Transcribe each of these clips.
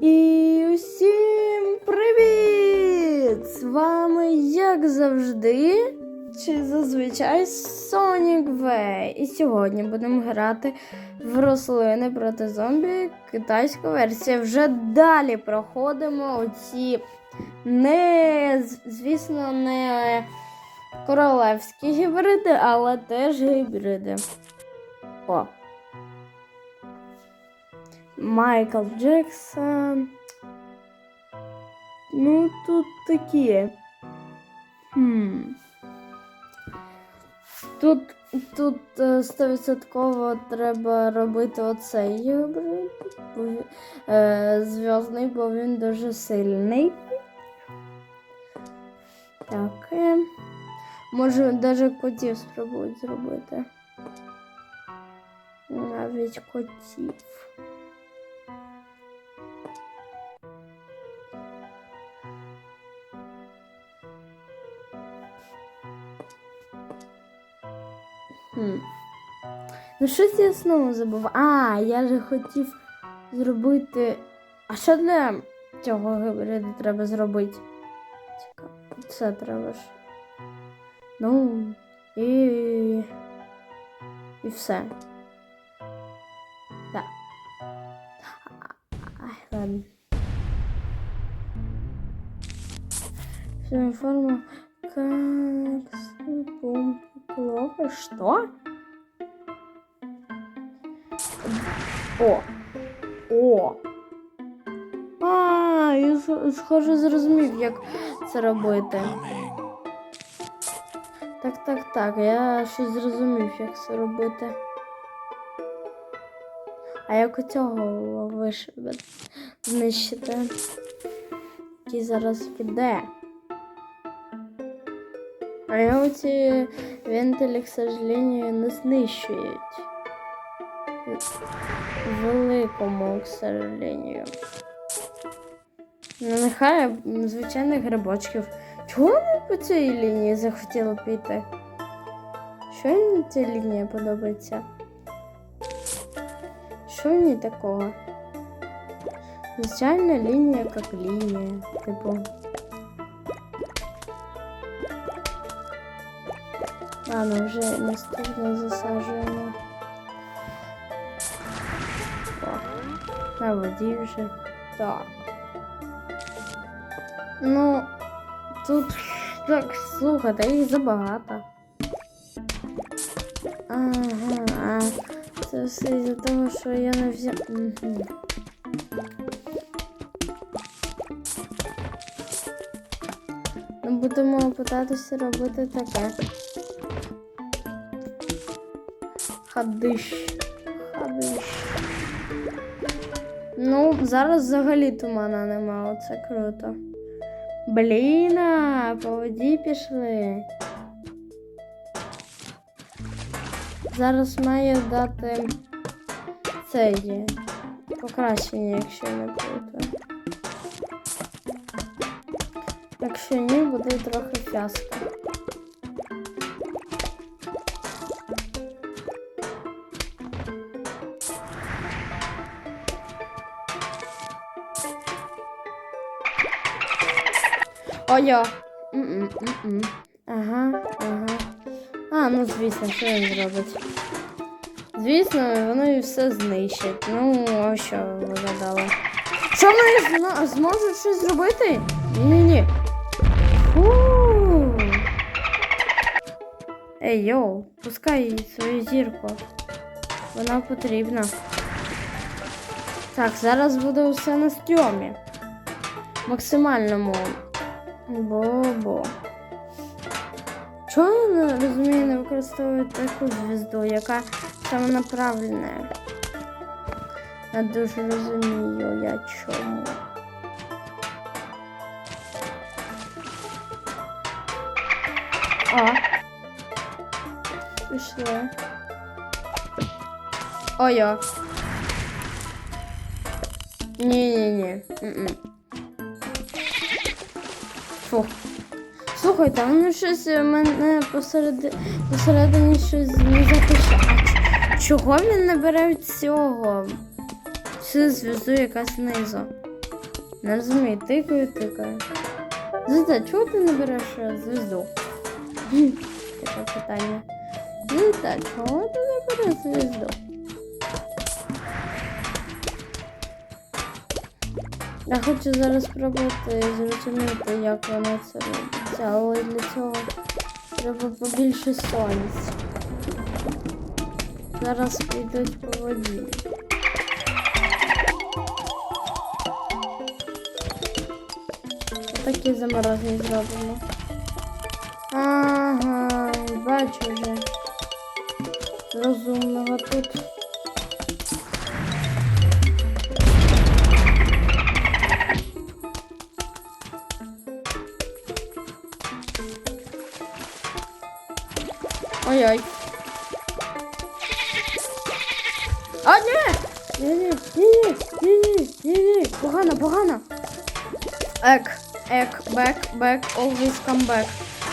І усім привіт! З вами, як завжди, чи зазвичай Sonic Way. І сьогодні будемо грати в рослини проти зомбі. Китайська версія. Вже далі проходимо оці не, звісно, не королевські гібриди, але теж гібриди. О. Майкл Джексон. Ну, тут такі. Хм. Тут, тут е, стовідсотково треба робити оцей Е, зв'язний, бо він дуже сильний. Так. Може, навіть котів спробують зробити. Навіть котів. Хм. Ну, щось я знову забув. А, я же хотів зробити. А що для цього гібриду треба зробити? Цікаво. Це треба ж. Ну, і. І все. Так. Ай, ладно. Все, форма. Как плохо. Что? О. О. А, я сх- схоже зрозумів, як це робити. Так, так, так, я щось зрозумів, як це робити. А як у цього виш... знищити? Який зараз піде? А оці вентилі, к сожалению, не знищують. Великому, к сожалению. Ну, нехай звичайних грибочків. Чого вони по цій лінії захотіли піти? Що мені ця лінія подобається? Що ній такого? Звичайна лінія як лінія. Типу. Ладно, вже наступно засаджуємо. На воді вже. Так. Ну, тут так, слухайте, їх забагато. Ага, а це все із-за того, що я не взяв. Угу. Ну, будемо питатися робити таке. Хадиш. Хадиш. Ну, зараз взагалі тумана нема, оце круто. Блін, по воді пішли. Зараз має дати цей покращення, якщо не плутаю. Якщо ні, буде трохи фіаско. Ой-о. М-м, м-м. Ага, ага. А, ну звісно, що він зробить. Звісно, воно і все знищить. Ну, а що вигадала? Що вони зно- зможуть щось зробити? Ні-ні-ні. Ей, йоу, пускай їй свою зірку. Вона потрібна. Так, зараз буде все на стрьомі. Максимальному. Бо-бо. Чого я не розумію, не використовують таку звізду, яка самонаправлена? Я дуже розумію, я чому. О. Пішли. Ой-о. Ні-ні-ні. Фух. Слухайте, воно щось е, мене посереди... посередині щось не захищає. А чого він не бере цього? Цю зв'язу яка знизу. Не розумію, тикаю, тикаю. Звізда, чого ти не береш звізду? Таке питання. Звізда, чого ти не береш звізду? Я хочу зараз спробувати зрозуміти, як вона це робиться, але для цього треба побільше сонця. Зараз підуть по воді. Такі заморозні зробимо. Ага, бачу вже. Розумного тут. Ні, погано, погано. Ек, ек, бек, бек, always come back.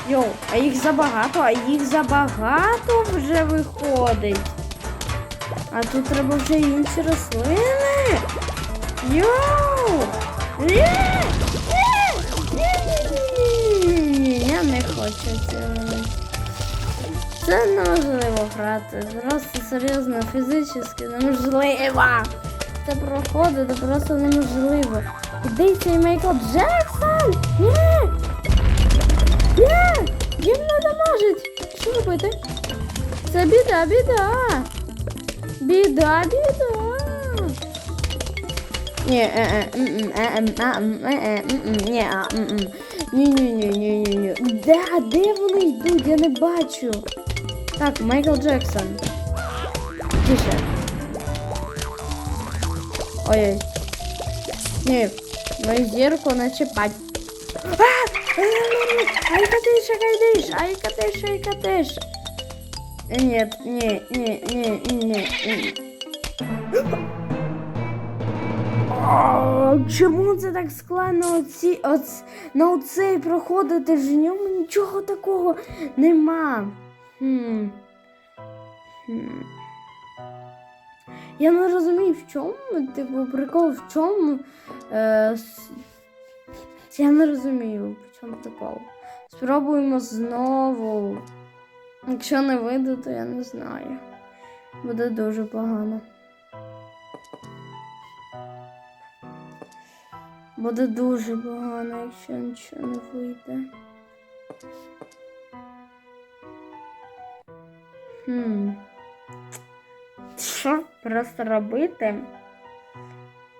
Йоу, а їх забагато, а їх забагато вже виходить. А тут треба вже інші рослини. Йоу! Ні! Ні! Ні, ні, ні, ні, ні, я не. Це неможливо грати. Просто серйозно, фізично неможливо. Це проходити просто неможливо. Іди цей Майкл Джексон! Ні! Ні! Їм не дамажить! Що робити? Це біда, біда! Біда, біда! Ні, е, е, е, е, ні, ні, ні, ні, ні, ні, ні. Де, де вони йдуть? Я не бачу. Так, Майкл Джексон. Тише. Ой-ой. Ні, мою зірку не чіпать. А! Ай, катиш, ай, катиш, ай, катиш, ай, катиш. Нет, не, не, не, не, не. Чому це так складно оці, оц, на оцей проходити? ж в ньому нічого такого нема. Хм. Хм. Я не розумію, в чому, типу, прикол в чому. Е, я не розумію, в чому прикол. Спробуємо знову. Якщо не вийде, то я не знаю. Буде дуже погано. Буде дуже погано, якщо нічого не вийде. Хм. Що просто робити,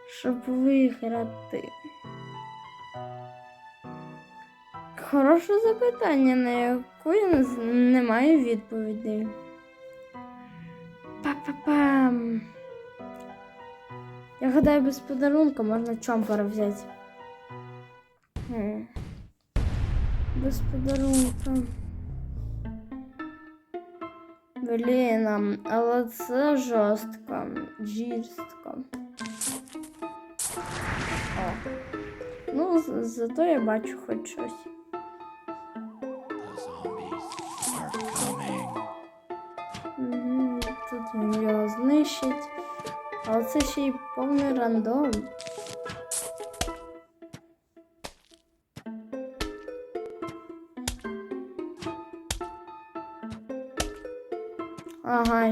щоб виграти? Хороше запитання, на яку я не, маю відповіді. Па-па-пам. Я гадаю, без подарунка можна чомпера взяти. Без подарунка. Блін, але це жорстко. Жорстко. О. Ну, зато я бачу хоч щось. Угу, тут він його знищить. Але це ще й повний рандом.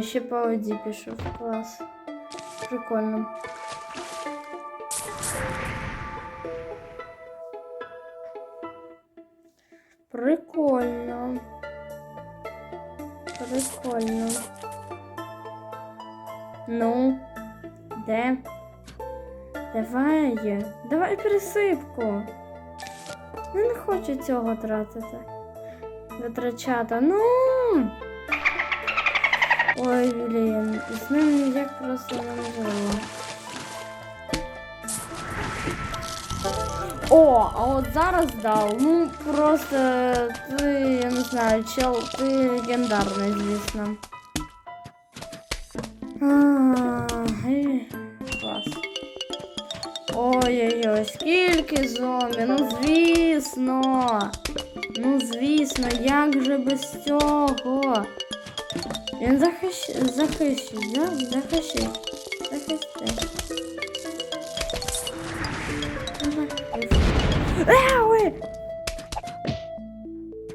Ще по воді пішов. Клас. Прикольно. Прикольно. Прикольно. Ну, де? Давай. Давай присипку. Я не хочу цього тратити. Витрачати. Ну. Ой, блін, з ним ніяк просто неможливо. О, а от зараз дав. Ну просто ти, я не знаю, чел, ти легендарний, звісно. Клас. Ой-ой-ой, скільки зомбі, ну звісно. Ну звісно, як же без цього? Він захищ... захищить, да? захищить. Захистить. Ага.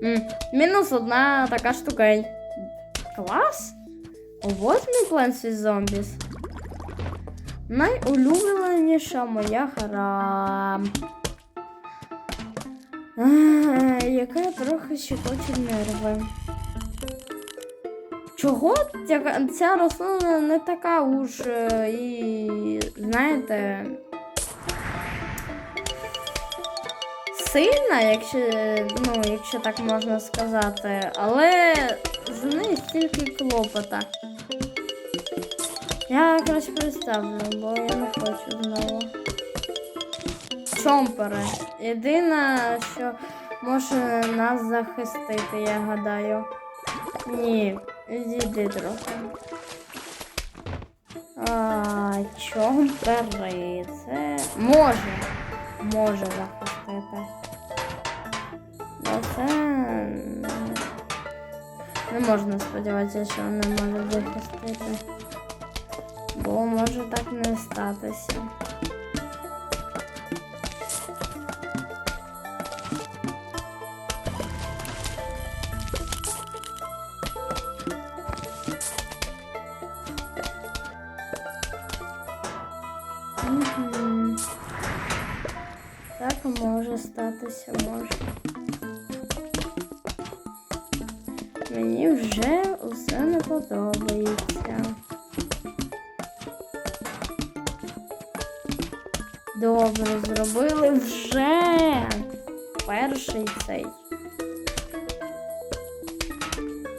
Е, Мінус одна така штукень. Клас? Ось мій Plants vs. Zombies. Найулюбленіша моя гра. Яка трохи щекоче нерви. Чого ця, рослина не така уж е, і, знаєте, сильна, якщо, ну, якщо так можна сказати, але з неї стільки клопота. Я краще представлю, бо я не хочу знову. Чомпери. Єдине, що може нас захистити, я гадаю. Ні, відійди трохи. А, чомпери. Це може. Може захистити. Але це не можна сподіватися, що вони можуть захистити. Бо може так не статися. Так може статися, може. Мені вже усе не подобається. Добре, зробили вже перший цей.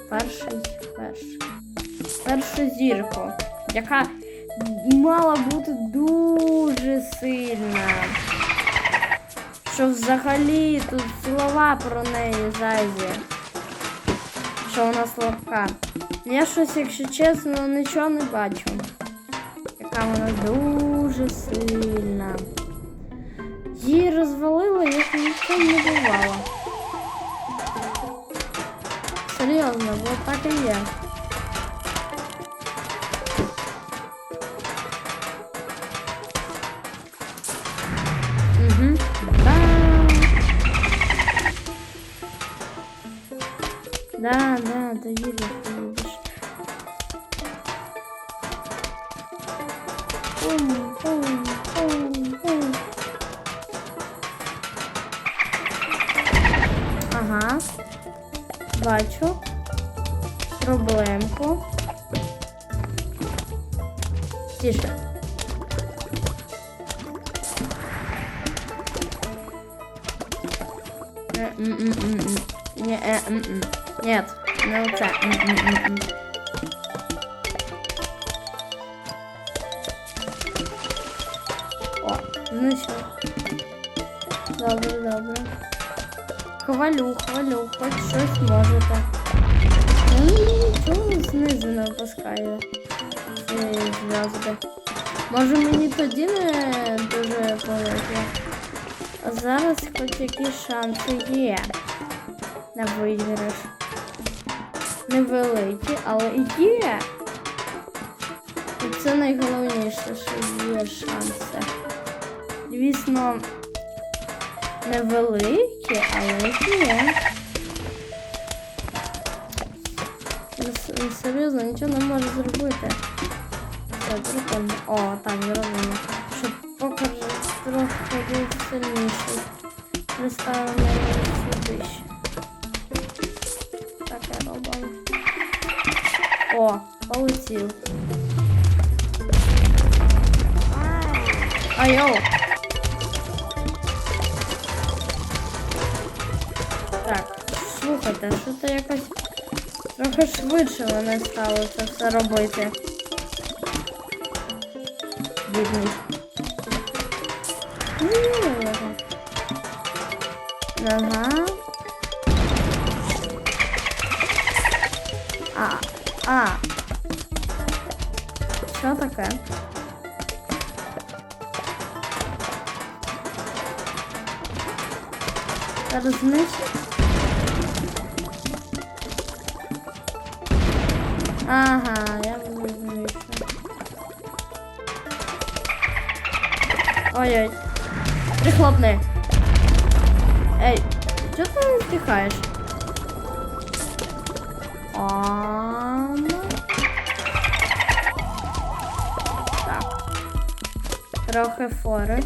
Перший, перший. Першу зірку, яка мала бути дуже сильна. Що взагалі тут слова про неї зайві. Що вона слабка. Я щось, якщо чесно, нічого не бачу. Яка вона дуже сильна. Її розвалило, як нічого не бувало. Серйозно, бо так і є. Да. Да, да, довірю, поїдеш. Пум, пум, пум, пум. Ага. Бачу. Проблемку. Тише. Э, м, м. Нет, не оце. М, м, м, м. О, ну все. Добре, добре. Хвалю, хвалю, хоч щось можете. Ну, нічого знизу не опускає ці зв'язки. Може мені тоді не дуже повезло. А зараз хоч якісь шанси є на виграш. Невеликі, але є. І це найголовніше, що є шанси. Звісно, невеликі, але є. Серйозно, нічого не можу зробити. Все, прикольно. О, так, зробимо. Щоб покер трохи був сильніший. Приставимо сюди ще. О, полетів. Айоу. Так, слухайте, що то якось трохи швидше вони стали це все робити. Бідний. Ага. А, а. Що таке? Знищу. Ага, я розумію. що. Ой-ой. Прихлопни. Ей, чого ти не втихаєш? Ам. Так. Трохи фори.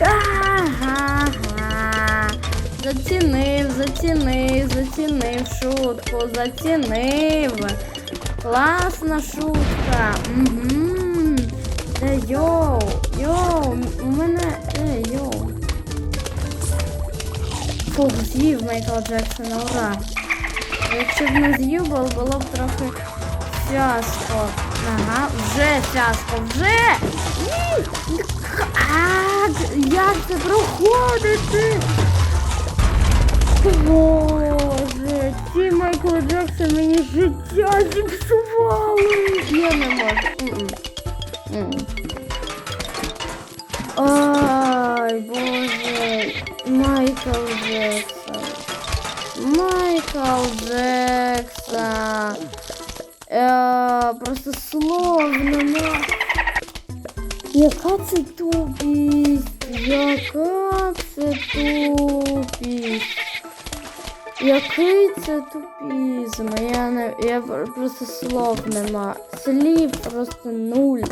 Ага. Зацінив, зацінив, зацінив шутку, зацінив. Класна шутка. Угу. Йоу, йоу, у мене. Е, йоу. Фух, з'їв Майкла Джексона, ура. Якщо б не з'їв, було б трохи фіаско. Ага, вже фіаско, вже! А, як це проходити? Боже, ці Майкл Джексон мені життя зіпсували. Я не можу. Ай, боже, Майкл Джексон. Майкл Джексон. Е, просто слов нема. Яка це тупість? Яка це тупість? Який це тупізм? Я не я просто слов нема. Слів просто нуль.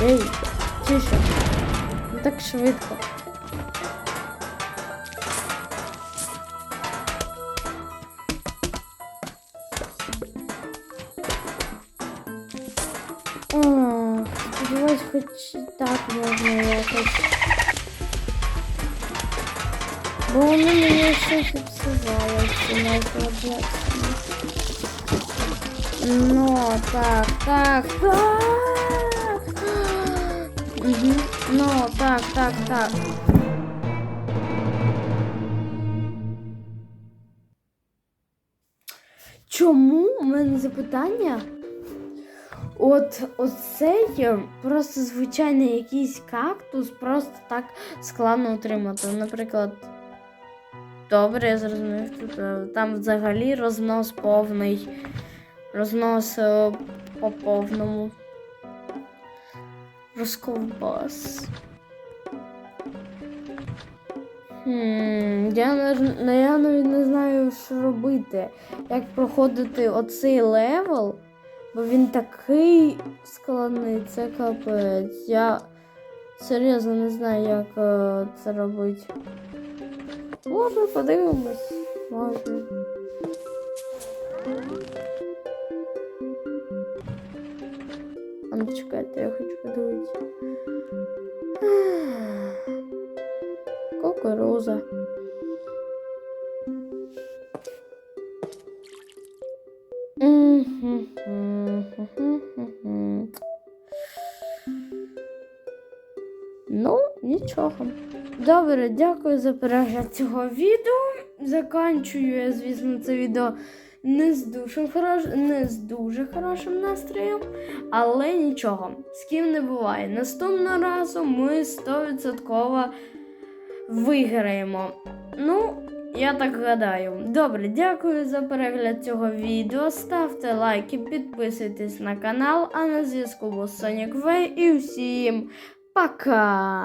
Ей, тише. Не так швидко. Ох, сподіваюсь, хоч так можна якось. Бо вони мені щось обсували, ці Майкла Джексона. Ну, так, так, так. Ну, так, так, так. Чому у мене запитання? От оцей просто звичайний якийсь кактус просто так складно отримати. Наприклад, добре, я зрозумів, тут е, там взагалі рознос повний. Рознос е, по повному. Розковбас. Хм, я, ну, я навіть не знаю, що робити. Як проходити оцей левел, бо він такий складний, це капець. Я серйозно не знаю, як е, це робити. Може, подивимось. Може. Ну чекайте, я хочу подивитися. Кукуруза. Ну, нічого. Добре, дякую за перегляд цього відео. Заканчую я, звісно, це відео не з дуже, хорош... не з дуже хорошим настроєм, але нічого. З ким не буває. Наступного разу ми 100% виграємо. Ну, я так гадаю. Добре, дякую за перегляд цього відео. Ставте лайки, підписуйтесь на канал. А на зв'язку був Sonic V і всім пока!